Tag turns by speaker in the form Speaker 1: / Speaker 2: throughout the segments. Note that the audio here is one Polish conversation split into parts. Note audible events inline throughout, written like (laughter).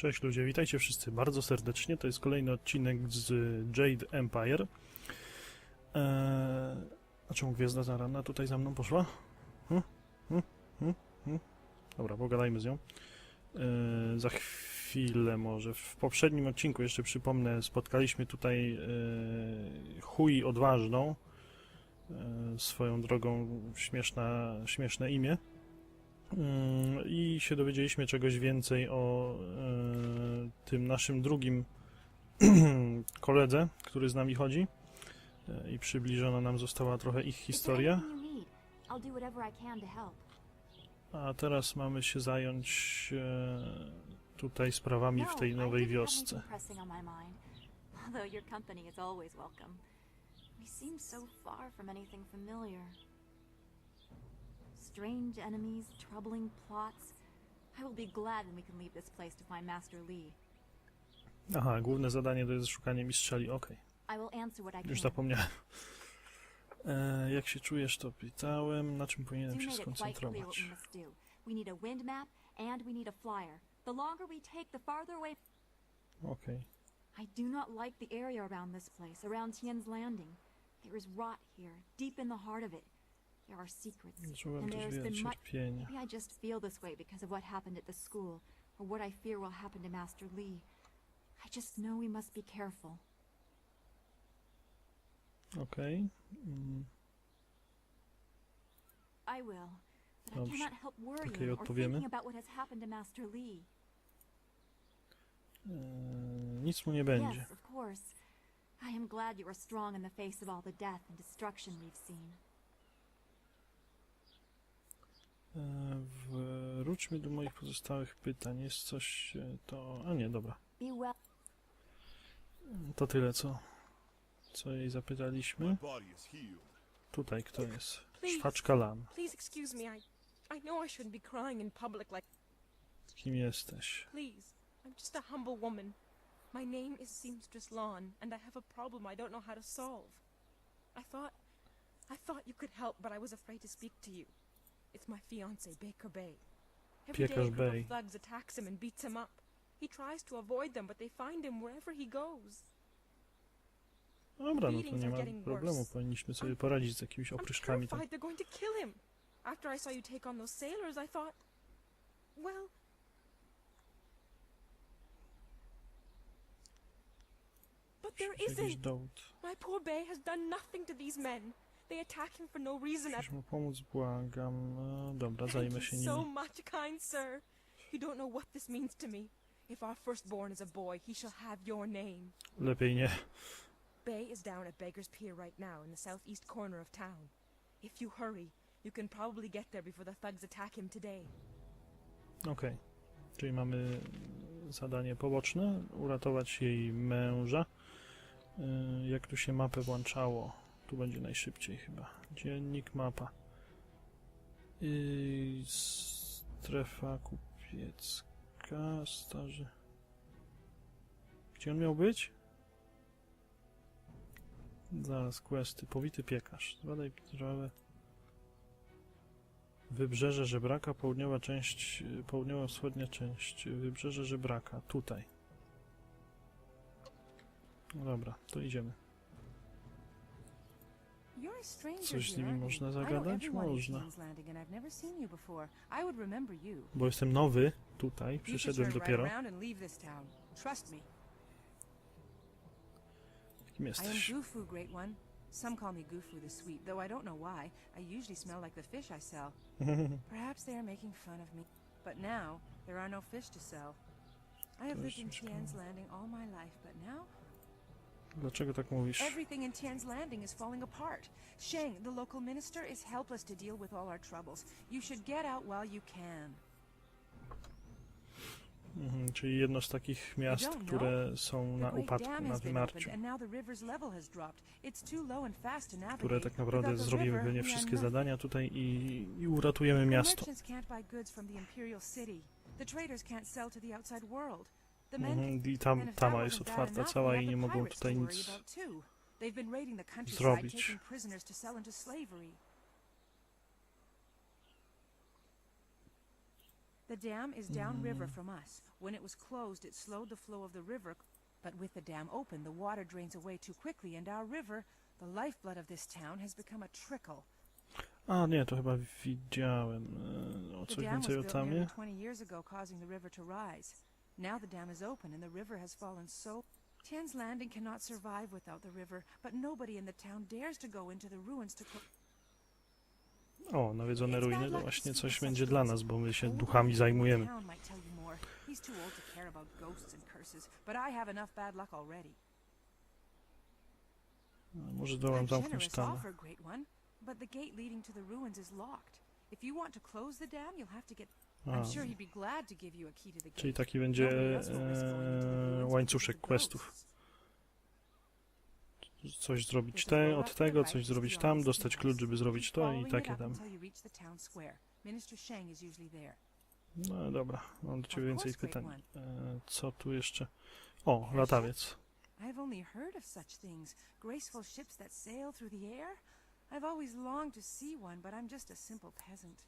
Speaker 1: Cześć ludzie, witajcie wszyscy bardzo serdecznie. To jest kolejny odcinek z Jade Empire. Eee, a czemu Gwiazda Zarana tutaj za mną poszła? Hm? Hm? Hm? Hm? Dobra, pogadajmy z nią. Eee, za chwilę może. W poprzednim odcinku, jeszcze przypomnę, spotkaliśmy tutaj eee, Hui Odważną. Eee, swoją drogą śmieszna, śmieszne imię. Mm, I się dowiedzieliśmy czegoś więcej o e, tym naszym drugim (clears throat) koledze, który z nami chodzi. E, I przybliżona nam została trochę ich historia. A teraz mamy się zająć e, tutaj sprawami w tej
Speaker 2: No, I
Speaker 1: nowej wiosce.
Speaker 2: Although your company is always welcome. We seem so far from anything familiar. Strange enemies, troubling plots. I will be glad when we can leave this place to find Master Lee.
Speaker 1: Aha, główne zadanie to jest szukanie mistrzeli. Okej,
Speaker 2: I will answer what I
Speaker 1: już
Speaker 2: can.
Speaker 1: zapomniałem. E, jak się czujesz, to pytałem. Na czym
Speaker 2: You
Speaker 1: powinienem się
Speaker 2: made it quite clear what
Speaker 1: skoncentrować?
Speaker 2: we must do. We need a wind map and we need a flyer. The longer we take, the farther away
Speaker 1: Okej.
Speaker 2: I do not like the area around this place, around Tien's Landing. There is rot here, deep in the heart of it. There are secrets, and there has been much. Maybe I just feel this way because of what happened at the school, or what I fear will happen to Master Lee. I just know we must be careful.
Speaker 1: Okay. Mm.
Speaker 2: I will, but I cannot help worrying
Speaker 1: Okej,
Speaker 2: or thinking about what has happened to Master Lee.
Speaker 1: E, nic mu nie będzie.
Speaker 2: Yes, of course. I am glad you are strong in the face of all the death and destruction we've seen.
Speaker 1: Wróćmy do moich pozostałych pytań. Jest coś e, to... A nie, dobra. To tyle, co, co jej zapytaliśmy. Tutaj kto jest? Szwaczka Lan.
Speaker 3: Please excuse me. I, I know I shouldn't be crying in public like.
Speaker 1: Kim jesteś?
Speaker 3: Please, I'm just a humble woman. My name is Seamstress Lawn, and I have a problem I don't know how to solve. I thought, I thought you could help, but I was afraid to speak to you. It's my fiance, Baker Bay. Every day a group
Speaker 1: Bay.
Speaker 3: of thugs attacks him and beats him up. He tries to avoid them, but they find him wherever he goes.
Speaker 1: Dobra, no to nie ma problemu. Powinniśmy sobie poradzić z jakimiś
Speaker 3: I'm
Speaker 1: opryszkami. Tam.
Speaker 3: terrified they're going to kill him. After I saw you take on those sailors, I thought, well, but there
Speaker 1: Jakiś
Speaker 3: isn't.
Speaker 1: dowód.
Speaker 3: My poor Bay has done nothing to these men. They attack him for no reason.
Speaker 1: Musisz mu pomóc, błagam. No, dobra,
Speaker 3: Thank
Speaker 1: zajmę
Speaker 3: you
Speaker 1: się
Speaker 3: so much, kind sir. You don't know what this means to me. If our firstborn is a boy, he shall have your name.
Speaker 1: Lepiej nie.
Speaker 3: Bay is down at Beggar's Pier right now in the southeast corner of town. If you hurry, you can probably get there before the thugs attack him today.
Speaker 1: Okej. Czyli mamy zadanie poboczne. Uratować jej męża. E, Jak tu się mapę włączało? Tu będzie najszybciej chyba. Dziennik, mapa. I strefa kupiecka, starzy. Gdzie on miał być? Zaraz, questy. Powity piekarz. Zbadaj trawę. Wybrzeże Żebraka, południowa część, południowo-wschodnia część, wybrzeże Żebraka, tutaj. No dobra, to idziemy. Coś z nimi można zagadać? Można. Bo jestem nowy tutaj, przyszedłem dopiero. Kim jesteś?
Speaker 4: Some call me Gufu the Sweet, though I don't know why. I usually smell like the fish I sell. (laughs) Perhaps they are making fun of me. But now, there are no fish to sell. I have lived in Tian's Landing all my life, but now
Speaker 1: Dlaczego tak mówisz?
Speaker 4: Everything in Tian's Landing is falling apart. Sheng, the local minister, is helpless to deal with all our troubles. You should get out while you can.
Speaker 1: Mhm, czyli jedno z takich miast, które są na upadku, na wymarciu. Które tak naprawdę
Speaker 4: river,
Speaker 1: pewnie wszystkie zadania tutaj i, i uratujemy miasto.
Speaker 4: The traders can't sell to the outside world. The men
Speaker 1: Mhm, I tam, tama jest otwarta cała i nie
Speaker 4: the
Speaker 1: mogą tutaj nic.
Speaker 4: They've been raiding the countryside,
Speaker 1: zrobić.
Speaker 4: taking prisoners to sell into slavery. The dam is downriver from us. When it was closed, it slowed the flow of the river, but with the dam open, the water drains away too quickly, and our river, the lifeblood of this town, has become a trickle.
Speaker 1: A nie, to chyba widziałem. O
Speaker 4: The
Speaker 1: coś
Speaker 4: dam was
Speaker 1: więcej o tamie?
Speaker 4: 20 years ago, causing the river to rise. Now the dam is open, and the river has fallen so. Tien's Landing cannot survive without the river, but nobody in the town dares to go into the ruins to.
Speaker 1: O, nawiedzone ruiny to właśnie coś będzie dla nas, bo my się duchami zajmujemy.
Speaker 4: town might tell you more. He's too old to care about ghosts and curses, but I have enough bad luck already.
Speaker 1: A Może dołam zamknąć
Speaker 4: generous
Speaker 1: tamę.
Speaker 4: offer, great one, but the gate leading to the ruins is locked. If you want to close the dam, you'll have to get.
Speaker 1: A, czyli taki będzie e, łańcuszek questów. Coś zrobić te, od tego, coś zrobić tam, dostać klucz, żeby zrobić to i takie tam. No dobra, mam do ciebie więcej pytań. E, Co tu jeszcze? O, latawiec.
Speaker 4: I've only heard of such things. Graceful ships that sail through the air? I've always longed to see one, but I'm just a simple peasant.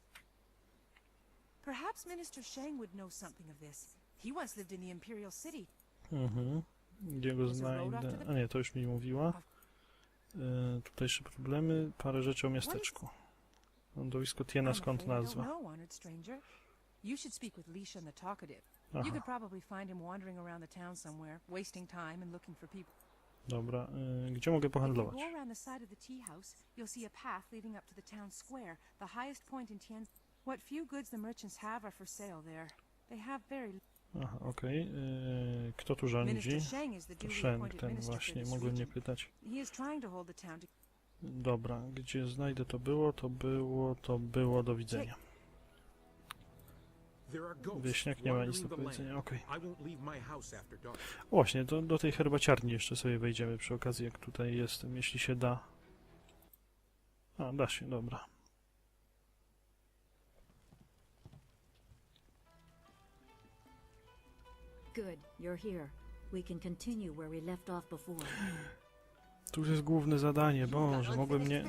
Speaker 4: Perhaps Minister Shang would know something of this. He once lived in the Imperial City.
Speaker 1: Mhm. Gdzie go znajdę? A nie, to już mi mówiła. E, tutejsze problemy, parę rzeczy o miasteczku. Lądowisko Tiena, skąd nazwa?
Speaker 4: You should speak with Li Shen the Talkative. You could probably find him wandering around the town somewhere, wasting time and looking for people.
Speaker 1: dobra. E, Gdzie mogę pohandlować?
Speaker 4: go around the side of the tea house, you'll see a path leading up to the town square, the highest point in. What few goods the merchants have are for sale there. They have very.
Speaker 1: Aha, okej. E, Kto tu rządzi?
Speaker 4: Minister Shang is the
Speaker 1: To
Speaker 4: duly
Speaker 1: Shen,
Speaker 4: appointed
Speaker 1: ten właśnie, mogłem nie pytać.
Speaker 4: He is trying to hold the town to.
Speaker 1: Dobra, gdzie znajdę to było, to było, to było, do widzenia. Wieśniak nie ma nic do powiedzenia, okej. Właśnie, to do tej herbaciarni jeszcze sobie wejdziemy przy okazji, jak tutaj jestem, jeśli się da. A, da się, dobra.
Speaker 5: Good, you're here. We can continue where we left off before.
Speaker 1: Tu już jest główne zadanie, Boże, mogłem nie,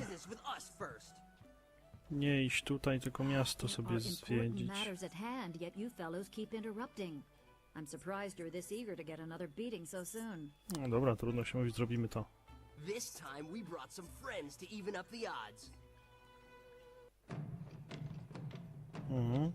Speaker 1: nie iść tutaj, tylko miasto sobie zwiedzić.
Speaker 5: matters at hand, yet you fellows keep interrupting. I'm surprised you're this eager to get another beating so soon.
Speaker 1: No dobra, trudno się mówić, zrobimy to.
Speaker 6: This time we brought some friends to even up the odds.
Speaker 1: Mhm.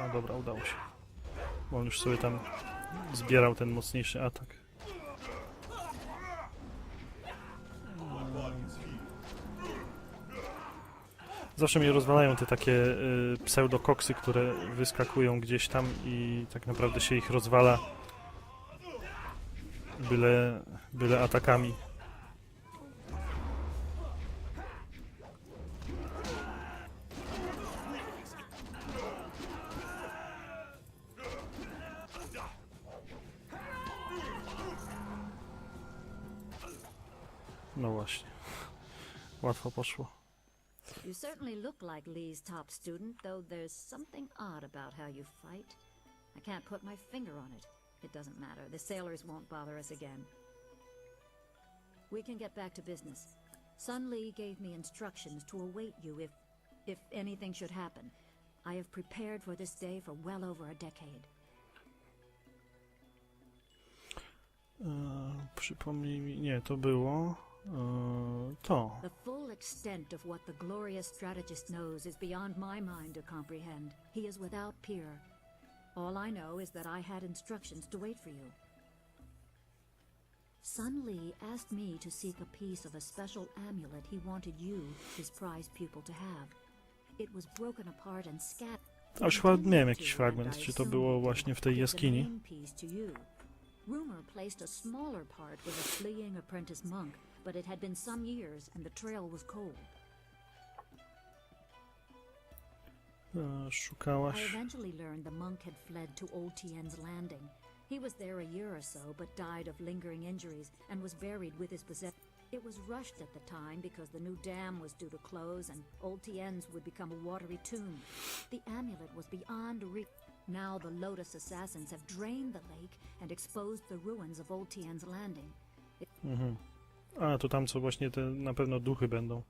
Speaker 1: A dobra, udało się. Bo on już sobie tam zbierał ten mocniejszy atak. Zawsze mnie rozwalają te takie y, pseudokoksy, które wyskakują gdzieś tam i tak naprawdę się ich rozwala byle, byle atakami. Poszło.
Speaker 5: You certainly look like Lee's top student, though there's something odd about how you fight. I can't put my finger on it. It doesn't matter. The sailors won't bother us again. We can get back to business. Sun Lee gave me instructions to await you if if anything should happen. I have prepared for this day for well over a decade.
Speaker 1: Eee, przypomnij mi, nie, to było Uh, to.
Speaker 5: The full extent of what the glorious strategist knows is beyond my mind to comprehend. He is without peer. All I know is that I had instructions to wait for you. Sun Li asked me to seek a piece of a special amulet he wanted you, his prized pupil, to have. It was broken apart and scattered.
Speaker 1: A już chyba miałem jakiś fragment, czy to było właśnie w tej jaskini.
Speaker 5: Rumor placed a smaller part with a fleeing apprentice monk, but it had been some years and the trail was cold.
Speaker 1: Uh, eee,
Speaker 5: I
Speaker 1: szukałaś.
Speaker 5: eventually learned the monk had fled to Old Tien's Landing. He was there a year or so, but died of lingering injuries and was buried with his possessions. It was rushed at the time because the new dam was due to close and Old Tien's would become a watery tomb. The amulet was beyond reach. Now the Lotus assassins have drained the lake and exposed the ruins of Old Tien's landing.
Speaker 1: Mm-hmm. A, to tam co właśnie te na pewno duchy będą.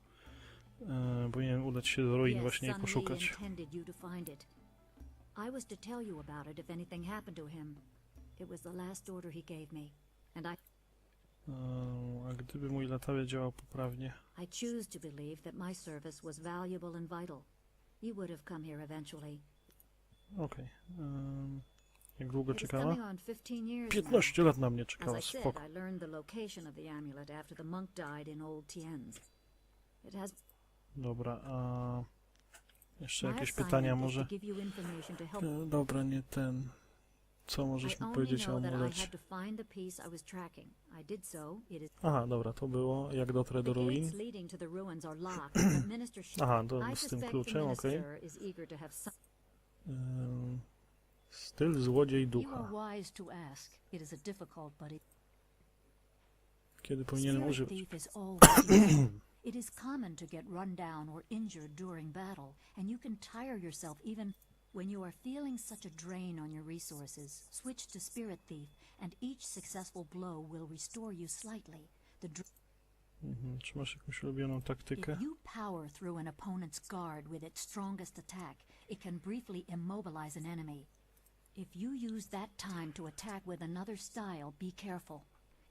Speaker 1: E, powinienem udać się do ruin właśnie i poszukać.
Speaker 5: intended you to find it. I was to tell you about it if anything happened to him. It was the last order he gave me, and I
Speaker 1: E, a gdyby mój latawiec działał poprawnie.
Speaker 5: I choose to believe that my service was valuable and vital. You would have come here eventually.
Speaker 1: Okej. Em, Jak długo czekała?
Speaker 5: coming on 15 years now.
Speaker 1: 15 lat na mnie czekała, spoko. Dobra, a jeszcze jakieś pytania może? E, Dobra, nie ten. Co możesz mi powiedzieć o amulecie? Aha, dobra, to było. Jak dotrę do ruin? (clears throat) Aha, to
Speaker 5: I
Speaker 1: z tym kluczem, okej.
Speaker 5: minister
Speaker 1: Styl złodziej ducha.
Speaker 7: are wise to ask. It is a difficult but it
Speaker 1: Kiedy powinienem używać?
Speaker 7: thief is always (coughs) useful. It is common to get run down or injured during battle, and you can tire yourself even when you are feeling such a drain on your resources. Switch to Spirit Thief, and each successful blow will restore you slightly. The
Speaker 1: Mhm. Czy masz jakąś ulubioną taktykę?
Speaker 7: if you power through an opponent's guard with its strongest attack, it can briefly immobilize an enemy. If you use that time to attack with another style, be careful.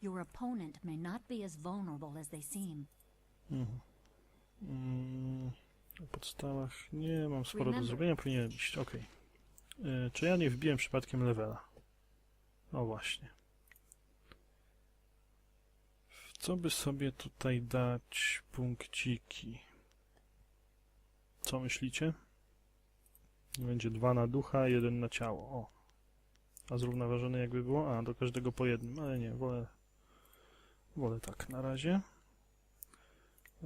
Speaker 7: Your opponent may not be as vulnerable as they seem.
Speaker 1: Mhm. Mm, O podstawach nie mam sporo do zrobienia, powinienem iść, okej. E, Czy ja nie wbiłem przypadkiem levela? O właśnie. W co by sobie tutaj dać punkciki? Co myślicie? Będzie dwa na ducha, jeden na ciało. O. A zrównoważone jakby było? A, do każdego po jednym, ale nie, wolę, wolę tak na razie.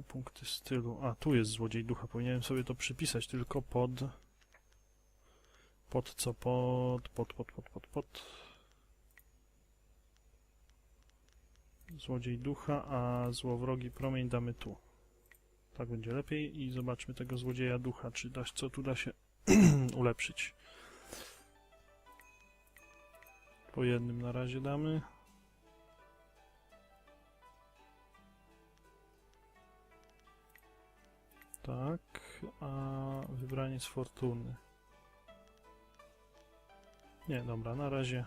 Speaker 1: Punkty stylu. A, tu jest złodziej ducha. Powinienem sobie to przypisać tylko pod... Pod co? Pod, pod, pod, pod, pod, pod. Złodziej ducha, a złowrogi promień damy tu. Tak będzie lepiej i zobaczmy tego złodzieja ducha, czy da, co tu da się (clears throat) ulepszyć. Po jednym na razie damy. Tak, a wybranie z fortuny. Nie, dobra, na razie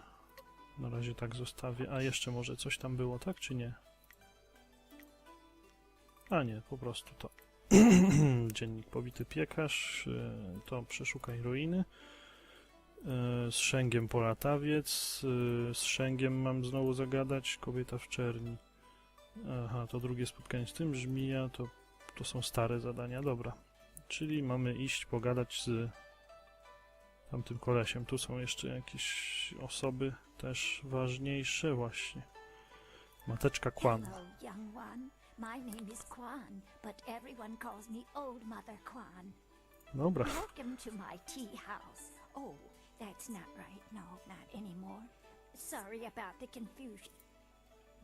Speaker 1: na razie tak zostawię. A jeszcze może coś tam było, tak czy nie? A nie, po prostu to. (clears throat) Dziennik pobity piekarz, e, to przeszukaj ruiny. E, Z szęgiem polatawiec, e, z szęgiem mam znowu zagadać, kobieta w czerni. Aha, to drugie spotkanie z tym żmija, to to są stare zadania, dobra. Czyli mamy iść pogadać z tamtym kolesiem. Tu są jeszcze jakieś osoby też ważniejsze właśnie. Mateczka Kwan.
Speaker 8: Hello, young one. My name is Kwan, but everyone calls me Old Mother Kwan.
Speaker 1: Dobra.
Speaker 8: Welcome to my tea house. Oh, that's not right. No, not anymore. Sorry about the confusion.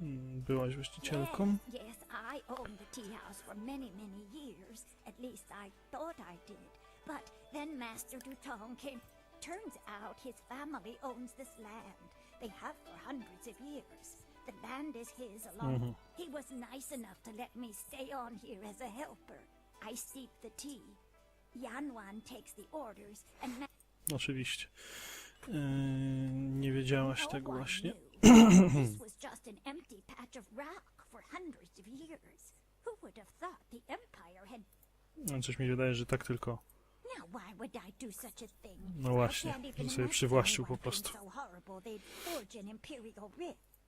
Speaker 1: Mm, Byłaś właścicielką?
Speaker 8: Yes, yes, I owned the tea house for many, many years. At least I thought I did. But then Master Dutong came. Turns out his family owns this land. They have for hundreds of years. The land is his alone.
Speaker 1: Mhm.
Speaker 8: He was nice enough to let me stay on here as a helper. I steep the tea. Yanwan takes the orders, and
Speaker 1: Oczywiście. Yy, nie wiedziałaś tego właśnie?
Speaker 8: knew. This was just an empty patch of rock for hundreds of years. Who would have thought the Empire had...
Speaker 1: No, Coś mi wydaje, że tak tylko.
Speaker 8: Now why would I do such a thing?
Speaker 1: No
Speaker 8: I
Speaker 1: właśnie,
Speaker 8: can't even
Speaker 1: że sobie
Speaker 8: imagine
Speaker 1: przywłaszczył po
Speaker 8: anyone being
Speaker 1: prostu.
Speaker 8: so horrible they'd forge an Imperial rift.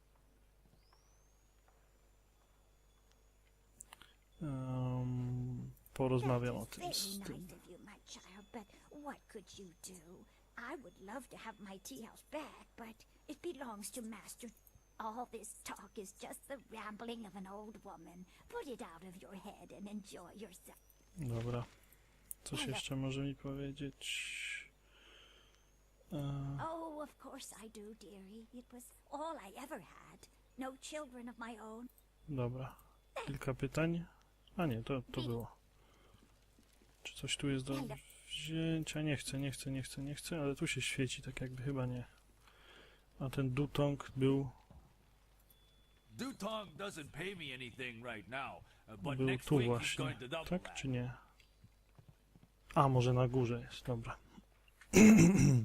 Speaker 1: Porozmawiam o
Speaker 8: That
Speaker 1: tym z
Speaker 8: very
Speaker 1: tym.
Speaker 8: nice of you, my child, but what could you do? I would love to have my tea house back, but it belongs to Master. All this talk is just the rambling of an old woman. Put it out of your head and enjoy yourself.
Speaker 1: Dobra. Coś jeszcze może mi powiedzieć? E,
Speaker 8: Oh, of course I do, dearie. It was all I ever had. No children of my own.
Speaker 1: dobra. kilka pytań. A nie, to, to było. Czy coś tu jest do wzięcia? Nie chcę, nie chcę, nie chcę, nie chcę, ale tu się świeci, tak jakby chyba nie. A ten Dutong był,
Speaker 9: Dutong doesn't pay me anything right now, uh, but
Speaker 1: był
Speaker 9: next
Speaker 1: tu
Speaker 9: week he's
Speaker 1: właśnie.
Speaker 9: going to double
Speaker 1: Tak,
Speaker 9: that.
Speaker 1: czy nie? A, może na górze jest, dobra. (clears throat)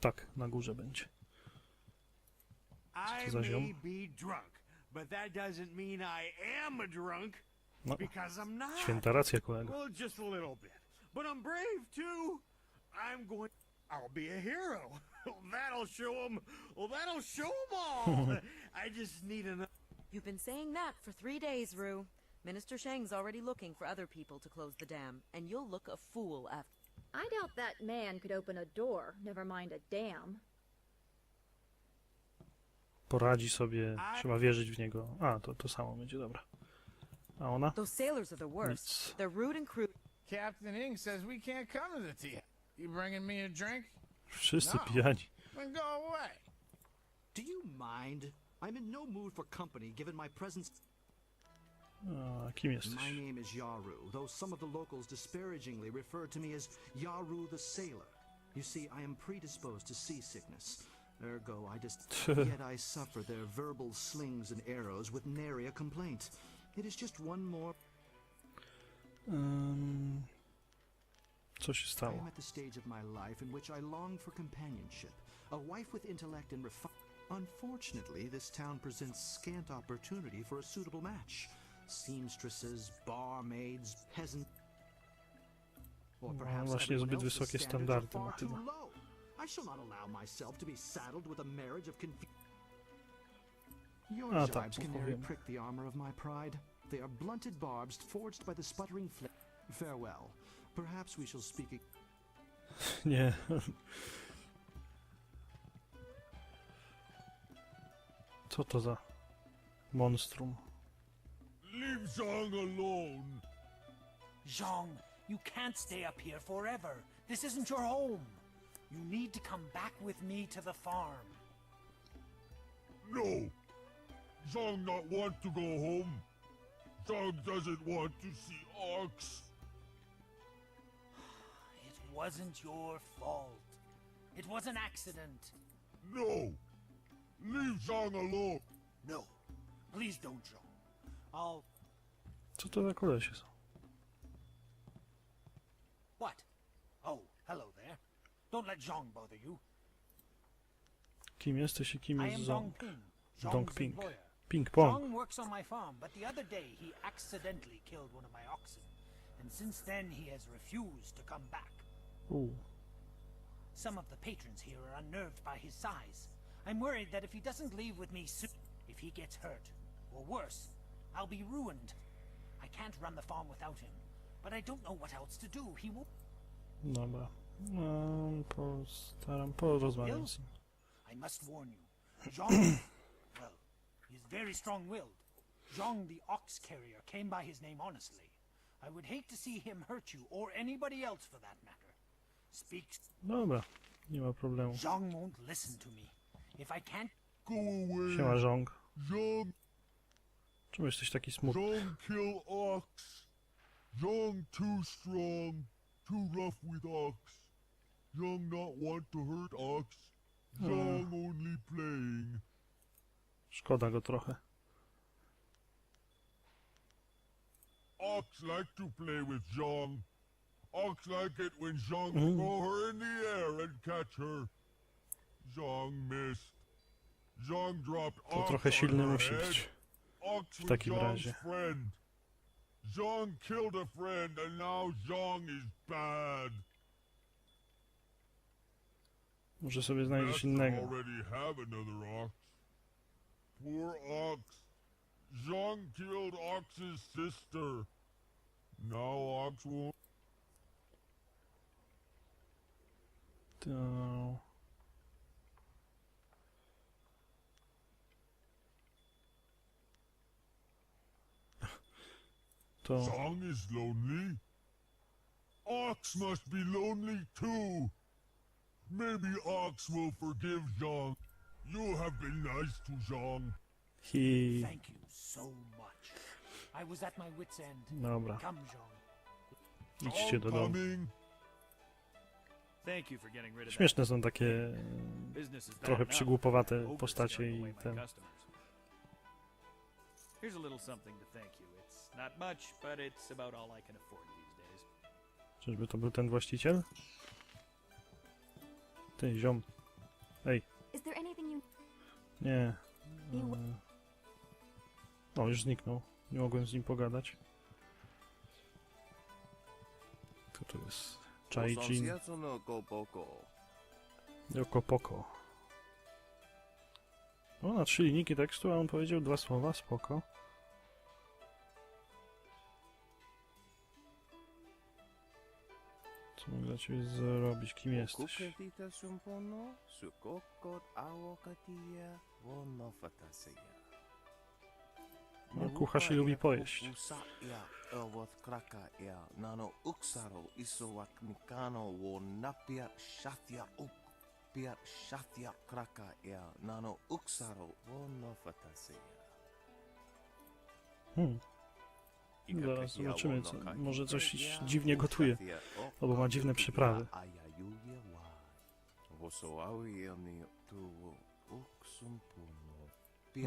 Speaker 1: tak, na górze będzie.
Speaker 10: I
Speaker 1: za ziom?
Speaker 10: may be drunk, but that doesn't mean I am a drunk
Speaker 1: No,
Speaker 10: because I'm not.
Speaker 1: święta racja, kolego.
Speaker 10: Well, just a little bit. But I'm brave too. I'm going. I'll be a hero. that'll show them. Well, that'll show them all. (laughs) I just need enough.
Speaker 4: You've been saying that for three days, Rue. Minister Shang's already looking for other people to close the dam, and you'll look a fool after.
Speaker 11: I doubt that man could open a door, never mind a dam.
Speaker 1: Poradzi sobie, trzeba wierzyć w niego. A, to to samo będzie, dobra. A ona?
Speaker 4: Those sailors are the worst.
Speaker 1: Nic.
Speaker 4: They're rude and crude.
Speaker 12: Captain Ing says we can't come to the tea. You bringing me a drink?
Speaker 1: Wszyscy
Speaker 12: No.
Speaker 1: pijani.
Speaker 12: Then go away.
Speaker 13: Do you mind? I'm in no mood for company given my presence.
Speaker 1: A, kim jesteś?
Speaker 13: My name is Yaru, though some of the locals disparagingly refer to me as Yaru the Sailor. You see, I am predisposed to seasickness. Ergo, I just (laughs) yet I suffer their verbal slings and arrows with nary a complaint. It is just one more.
Speaker 1: Ym, co się
Speaker 13: I am at the stage of my life in which I long for companionship, a wife with intellect and refinement. Unfortunately, this town presents scant opportunity for a suitable match. Seamstresses, barmaids, peasant. Or
Speaker 1: No,
Speaker 13: perhaps
Speaker 1: właśnie
Speaker 13: everyone
Speaker 1: zbyt wysokie standardy ma
Speaker 13: far
Speaker 1: chyba.
Speaker 13: low. I shall not allow myself to be saddled with a marriage of confu- Your jibes can prick the armor of my pride. They are blunted barbs forged by the sputtering flame. Farewell. Perhaps we shall speak ag-
Speaker 1: Nie. Co to za monstrum?
Speaker 10: Leave Zhang alone.
Speaker 14: Zhang, you can't stay up here forever. This isn't your home. You need to come back with me to the farm.
Speaker 10: No. Zhang not want to go home. Zhang doesn't want to see Ox. (sighs)
Speaker 14: It wasn't your fault. It was an accident.
Speaker 10: No. Leave Zhang alone.
Speaker 14: No. Please don't, Zhang. I'll.
Speaker 1: Co to za kolesie są?
Speaker 14: What? Oh, hello there. Don't let Zhang bother you.
Speaker 1: Kim jesteś i kim
Speaker 14: I
Speaker 1: jest
Speaker 14: am
Speaker 1: Zong?
Speaker 14: Ping.
Speaker 1: Dong
Speaker 14: Zhang's
Speaker 1: Ping.
Speaker 14: employer.
Speaker 1: Ping pong.
Speaker 14: Zhang works on my farm, but the other day he accidentally killed one of my oxen. And since then he has refused to come back.
Speaker 1: U.
Speaker 14: Some of the patrons here are unnerved by his size. I'm worried that if he doesn't leave with me soon, if he gets hurt, or worse, I'll be ruined. I can't run the farm without him, but I don't know what else to do. He won't.
Speaker 1: Dobra. No, postaram.
Speaker 14: I must warn you. He's very strong-willed. Zhang the ox carrier came by his name honestly. I would hate to see him hurt you, or anybody else for that matter. Speak.
Speaker 1: Dobra, nie ma problemu.
Speaker 14: Zhang won't listen to me. If I can't
Speaker 10: Go away.
Speaker 1: Siema Żong.
Speaker 10: Zhang,
Speaker 1: Czemu jesteś taki smutny?
Speaker 10: Zhang kill Ox. Zhang too strong, too rough with Ox. Zhang not want to hurt Ox. Ah. Zhang only playing.
Speaker 1: Szkoda go trochę.
Speaker 10: Ox like to play with Zhang. Ox like it when Zhang
Speaker 1: Mhm.
Speaker 10: throw her in the air and catch her. Zhang missed. Zhang dropped
Speaker 1: To
Speaker 10: Ox
Speaker 1: trochę
Speaker 10: on
Speaker 1: silny musi być. W takim razie.
Speaker 10: Zhang killed a friend and now is bad.
Speaker 1: Może sobie znajdziesz innego.
Speaker 10: Poor ox. Zhang killed Ox's sister. Now Ox won't.
Speaker 1: To...
Speaker 10: Zhang (laughs) is lonely. Ox must be lonely too. Maybe Ox will forgive Zhang. You have been nice to Zhang.
Speaker 1: Hi.
Speaker 14: Thank you so much. I was at my wit's end.
Speaker 1: Dobra.
Speaker 14: Come, Jean.
Speaker 1: Idźcie do domu.
Speaker 10: Coming.
Speaker 9: Thank you for getting rid of that.
Speaker 1: Śmieszne są takie
Speaker 9: Business is bad
Speaker 1: trochę przygłupowate postacie i ten.
Speaker 9: customers. Here's a little something to thank you. It's not much, but it's about all I can afford these days.
Speaker 1: Czyżby to był ten właściciel? Ty, ziom. Ej,
Speaker 2: Is there anything you...
Speaker 1: nie. E, O, już zniknął. Nie mogłem z nim pogadać. Kto to jest? Chaijin. Joko Poko. O, na trzy linijki tekstu, a on powiedział dwa słowa, spoko. Co mogę dla ciebie zrobić? Kim jesteś? No, kucharz i lubi pojeść.
Speaker 15: Kraka nano uksaro.
Speaker 1: Hmm. Zaraz zobaczymy, co, może coś dziwnie gotuje. Albo ma dziwne przyprawy.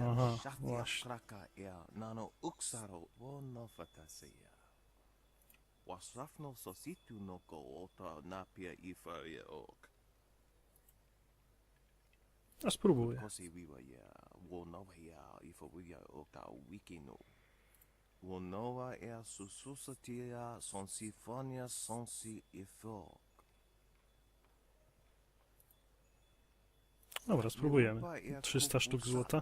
Speaker 1: Aha, właśnie.
Speaker 15: Wasrafno sositu no ko ota napia ifaria ok.
Speaker 1: A spróbuję.
Speaker 15: Kosi wiwa ya, wonowa ya, ifaria oka sonsifonia sonsi ifok.
Speaker 1: Dobra, spróbujemy. 300 sztuk złota.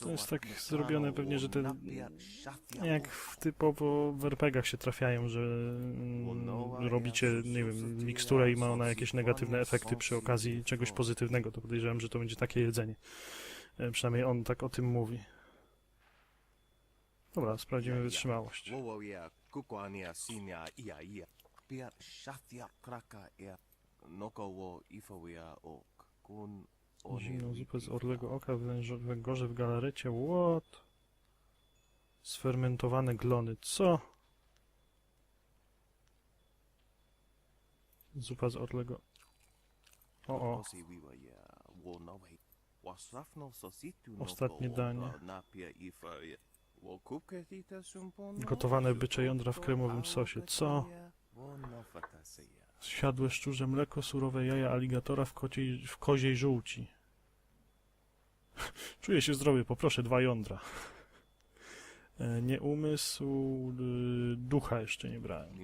Speaker 1: To jest tak zrobione pewnie, że te... Jak w typowo w RPGach się trafiają, że mm, robicie, nie wiem, miksturę i ma ona jakieś negatywne efekty przy okazji czegoś pozytywnego, to podejrzewam, że to będzie takie jedzenie. E, Przynajmniej on tak o tym mówi. Dobra, sprawdzimy wytrzymałość.
Speaker 15: Ok. Kun
Speaker 1: Zimną zupę z orlego oka, węgorze w galarecie, what? Sfermentowane glony, co? Zupa z orlego... O, o. Ostatnie danie. Gotowane bycze jądra w kremowym sosie, co? Siadłe szczurze mleko, surowe jaja aligatora w, kociej, w koziej żółci. (laughs) Czuję się zdrowy, poproszę dwa jądra. E, Nie umysł, ducha jeszcze nie brałem.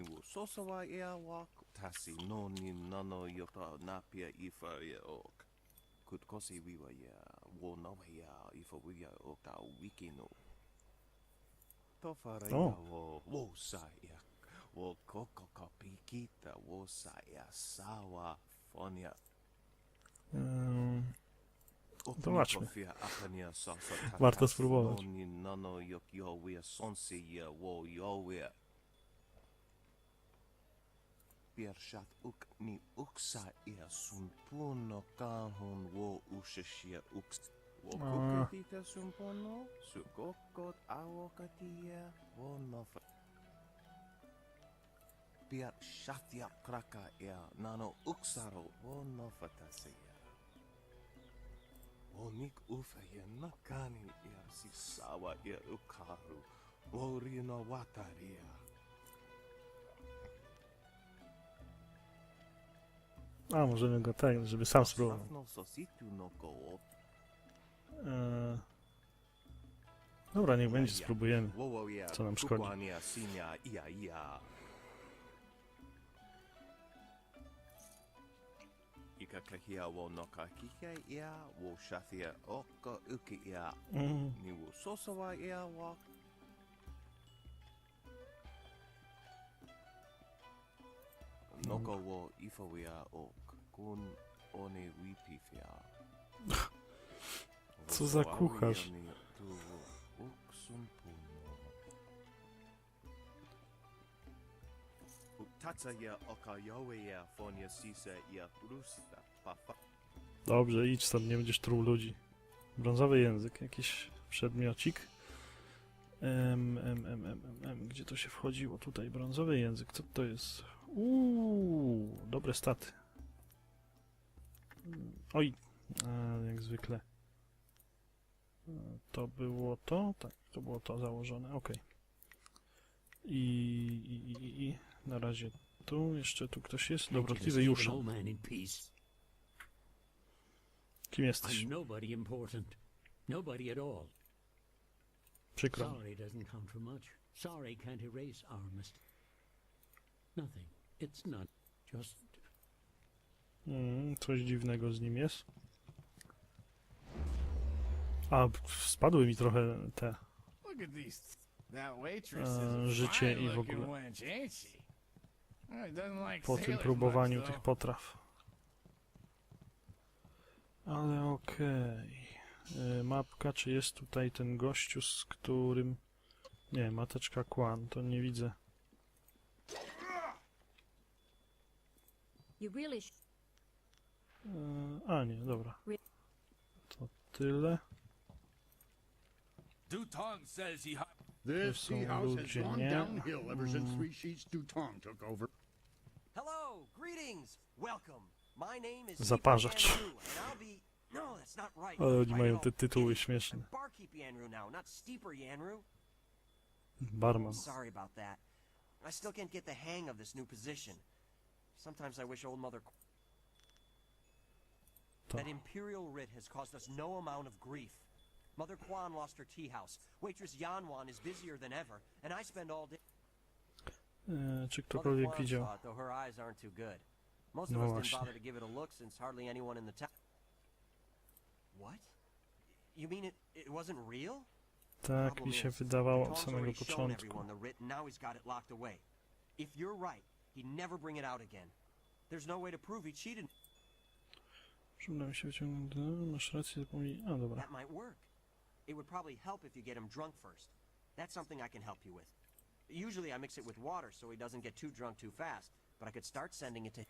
Speaker 15: could cause uh, uh, we uh, were here, were not here if we are oka wiki no.
Speaker 1: Tofaraya
Speaker 15: wo wo saya wo koko kapikita wo saya sawa fonia.
Speaker 1: Zobaczmy. Warto spróbować.
Speaker 15: Piershatukni uksa ja sun punno kahun wo ushesia uks. Wo
Speaker 1: ah.
Speaker 15: kukatita sun punno, su kokot awokatia wonofa. Pier shatia kraka ja nano uksaro wo no fatasia. Wo nik ufa ja si sawa ja ukaru. Lorina wataria.
Speaker 1: A, możemy go tak, żeby sam spróbował.
Speaker 15: Safno sositu no ko
Speaker 1: E, dobra, niech będzie, spróbujemy. Co nam szkodzi.
Speaker 15: kukwania sinia ia ia. Ika kahia wo no kakikia ia wo shathia oko uki ia. Ni wo sosawa ia wa. Noko wo ifawia ok. Kun one wipifia. (laughs)
Speaker 1: Co za kucharz.
Speaker 15: Tata ya oka yowe ya fonia sisa ya trusta papa.
Speaker 1: Dobrze, idź stąd, nie będziesz truł ludzi. Brązowy język, jakiś przedmiocik. Em, em, em, em, em. Gdzie to się wchodziło? Tutaj brązowy język, co to jest? Uuu, dobre staty. Oj, a, jak zwykle. To było to? Tak, to było to założone, ok. I, i, i, i na razie tu, jeszcze tu ktoś jest, dobrotliwy
Speaker 16: peace.
Speaker 1: Kim jesteś? Przykro.
Speaker 16: Sorry doesn't count for much. Sorry can't erase our mistake. Nothing. It's not just
Speaker 1: Mm, coś dziwnego z nim jest. A, spadły mi trochę te e, życie i w ogóle po tym próbowaniu tych potraw. Ale okej. E, Mapka, czy jest tutaj ten gościu, z którym... Nie, mateczka Kwan, to nie widzę.
Speaker 5: You really sh-
Speaker 1: E, A, nie, dobra. To tyle.
Speaker 17: Dutong says he.
Speaker 1: This tea house has gone
Speaker 17: downhill ever since
Speaker 1: Mm.
Speaker 17: Three Sheets Dutong took over.
Speaker 6: Hello, greetings, welcome. My name is
Speaker 1: Zaparzacz.
Speaker 6: No, that's not right.
Speaker 1: Ale oni mają te tytuły śmieszne.
Speaker 6: Barkeep Andrew now, not Steeper Andrew.
Speaker 1: Barman.
Speaker 6: Sorry about that. I still can't get the hang of this new position. Sometimes I wish old Mother. Qu-
Speaker 1: To.
Speaker 6: That imperial writ has caused us no amount of grief. Mother Kwan lost her tea house. Waitress Yanwan is busier than ever, and I spend all day.
Speaker 1: E, Czy
Speaker 6: Mother
Speaker 1: ktokolwiek
Speaker 6: Kwan
Speaker 1: widział?
Speaker 6: saw it, though her eyes aren't too good. Most of
Speaker 1: No
Speaker 6: us didn't
Speaker 1: właśnie.
Speaker 6: bother to give it a look since hardly anyone in the town. What? You mean it, it wasn't real?
Speaker 1: Tak
Speaker 6: Problem
Speaker 1: mi się
Speaker 6: is,
Speaker 1: wydawało od
Speaker 6: Tom's
Speaker 1: samego
Speaker 6: already shown
Speaker 1: początku.
Speaker 6: everyone the writ, and now he's got it locked away. If you're right, he'd never bring it out again. There's no way to prove he cheated.
Speaker 1: Przyda mi się wyciągnąć. No, masz rację, zapomnij. A, dobra.
Speaker 6: That might work. It would probably help if you get him drunk first. That's something I can help you with. Usually I mix it with water so he doesn't get too drunk too fast, but I could start sending it to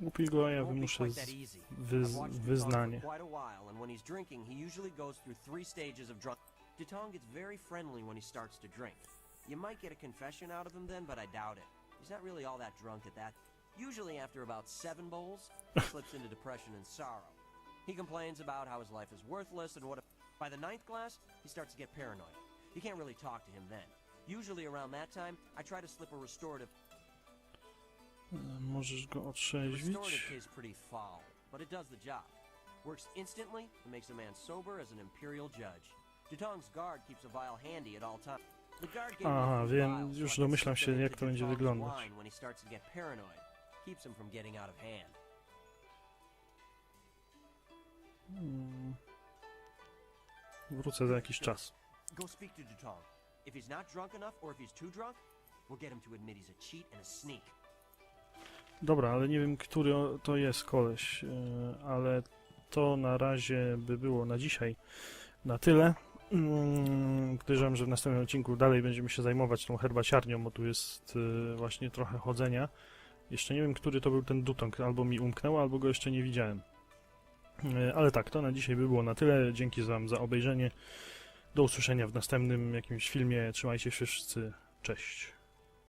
Speaker 1: Upij go, a ja wymuszę
Speaker 6: quite
Speaker 1: z...
Speaker 6: that easy.
Speaker 1: wyz... Wyznanie.
Speaker 6: quite a while, and when he's drinking, he usually goes through three stages of drunk. Dutong gets very friendly when he starts to drink. You might get a confession out of him then, but I doubt it. He's not really all that drunk at that. Usually after about seven bowls, he (laughs) slips into depression and sorrow. He complains about how his life is worthless and what if... By the ninth glass, he starts to get paranoid. You can't really talk to him then. Usually around that time, I try to slip a restorative
Speaker 1: Możesz go otrzeźwić.
Speaker 6: restorative tastes pretty foul, but it does the job. Works instantly and makes a man sober as an imperial judge. Dutong's guard keeps a vial handy at all times.
Speaker 1: Aha, wiem, już domyślam się, jak to będzie wyglądać.
Speaker 6: wine when he starts to get paranoid. Keeps him from getting out of hand.
Speaker 1: Mm. Wrócę za jakiś czas.
Speaker 6: Go speak to Dutong. If he's not drunk enough, or if he's too drunk, we'll get him to admit he's a cheat and a sneak.
Speaker 1: Dobra, ale nie wiem, który to jest koleś, e, ale to na razie by było na dzisiaj na tyle. Mm, Podejrzewam, że w następnym odcinku dalej będziemy się zajmować tą herbaciarnią, bo tu jest e, właśnie trochę chodzenia. Jeszcze nie wiem, który to był ten dutong, albo mi umknęło, albo go jeszcze nie widziałem. E, Ale tak, to na dzisiaj by było na tyle. Dzięki Wam za obejrzenie. Do usłyszenia w następnym jakimś filmie. Trzymajcie się wszyscy. Cześć.